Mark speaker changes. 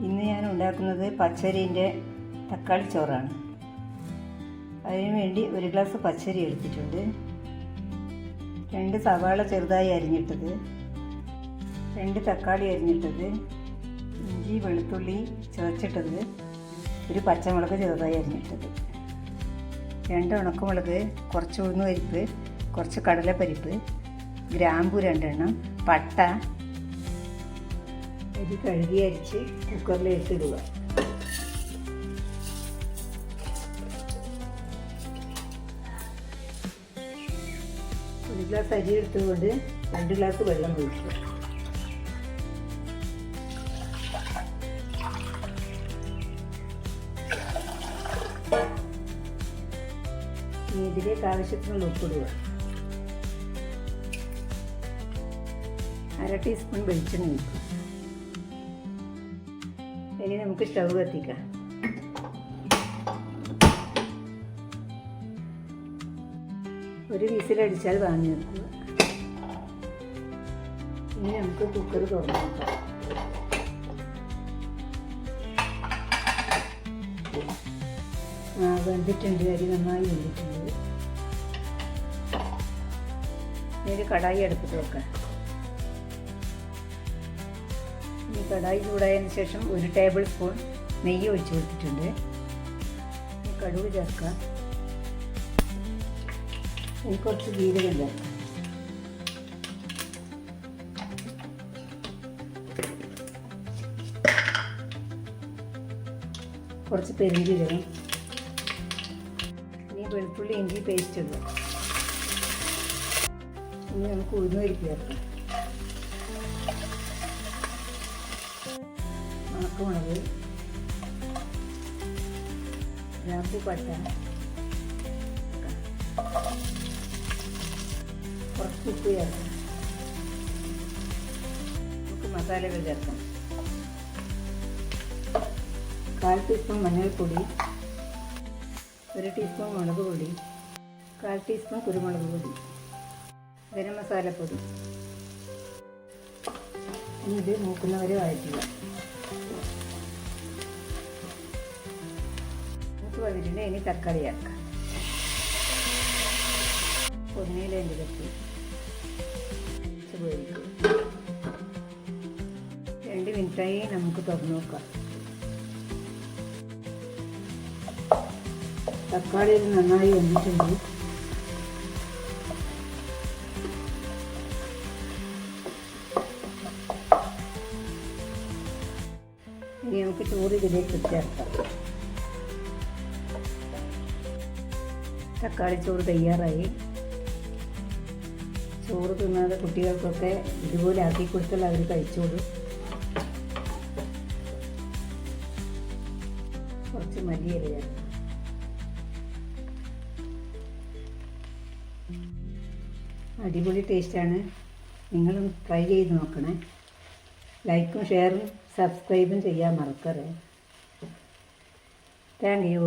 Speaker 1: ഇന്ന് ഞാൻ ഉണ്ടാക്കുന്നത് പച്ചരീന്റെ തക്കാളി ചോറാണ്. അതിന് വേണ്ടി ഒരു ഗ്ലാസ് പച്ചരി എടുത്തിട്ടുണ്ട്. രണ്ട് സവാള ചെറുതായി അരിഞ്ഞിട്ടത്. രണ്ട് തക്കാളി അരിഞ്ഞിട്ടത്. ഇഞ്ചി വെളുത്തുള്ളി ചതച്ചിട്ടത്. ഒരു പച്ചമുളക് ചെറുതായി അരിഞ്ഞിട്ടത്. രണ്ട് ഉണക്കമുളക് കുറച്ച് ഉഴുന്ന് പരിപ്പ് കുറച്ച് കടലപ്പരിപ്പ് ഗ്രാമ്പു രണ്ടെണ്ണം പട്ട അരി കഴുകി അരിച്ച് കുക്കറിലേക്ക് ഇടുക ഒരു ഗ്ലാസ് അരി എടുത്തുകൊണ്ട് രണ്ട് ഗ്ലാസ് വെള്ളം ഒഴിക്കുക. ഇതിലേക്ക് ആവശ്യത്തിനുള്ള ഉപ്പിടുക. അര ടീസ്പൂൺ വെളിച്ചെണ്ണ ഒഴിക്കുക. ഇനി നമുക്ക് സ്റ്റൗ കത്തിക്കാം. ഒരു വിസിലടിച്ചാൽ വാങ്ങി വെക്കുക. ഇനി നമുക്ക് കുക്കർ തുറന്നു നോക്കാം ആ വെന്തിട്ടുണ്ട് അരി നന്നായി വെന്തിട്ടുണ്ട് ഇനി ഒരു കടായി അടുപ്പത്ത് വെക്കാം. കടായി ചൂടായതിന് ശേഷം ഒരു ടേബിൾ സ്പൂൺ നെയ്യ് ഒഴിച്ചു കൊടുത്തിട്ടുണ്ട്. കടുക് ചേർക്കാം. ഇനി കുറച്ച് ജീരകം ചേർക്കാം. കുറച്ച് പെരുംജീരകം ഇനി വെളുത്തുള്ളി ഇഞ്ചി പേസ്റ്റ് ഇടുക. ഇനി നമുക്ക് ഉഴുന്ന് ചേർക്കാം. ഉണക്കമുളക് ഗ്രാമ്പു പട്ട. കുറച്ച് ഉപ്പ് ചേർക്കാം നമുക്ക് മസാലകൾ ചേർക്കാം. കാൽ ടീസ്പൂൺ മഞ്ഞൾപ്പൊടി ഒരു ടീസ്പൂൺ മുളക് പൊടി കാൽ ടീസ്പൂൺ കുരുമുളക് പൊടി ഗരം മസാലപ്പൊടി. ഇനി ഇത് മൂക്കുന്നവരെ വഴറ്റുക. വന്നിട്ടുണ്ട്. ഇനി തക്കാളി ചേർക്കാം. പൊന്നിയിലേന്റെ ഉപയോഗിക്കും രണ്ട് മിനിറ്റായി നമുക്ക് തുറന്നു നോക്കാം. തക്കാളി നന്നായി വന്നിട്ടുണ്ട്. ഇനി നമുക്ക് ചോറ് ഇതിലേക്ക് ചേർക്കാം. തക്കാളി ചോറ് തയ്യാറായി. ചോറ് തിന്നാതെ കുട്ടികൾക്കൊക്കെ ഇതുപോലെ ആക്കി കൊടുത്താൽ അവർ കഴിച്ചോളൂ. കുറച്ച് മല്ലിയില അടിപൊളി ടേസ്റ്റാണ് നിങ്ങളും ട്രൈ ചെയ്ത് നോക്കണേ. ലൈക്കും ഷെയറും സബ്സ്ക്രൈബും ചെയ്യാൻ മറക്കരുത്. Thank you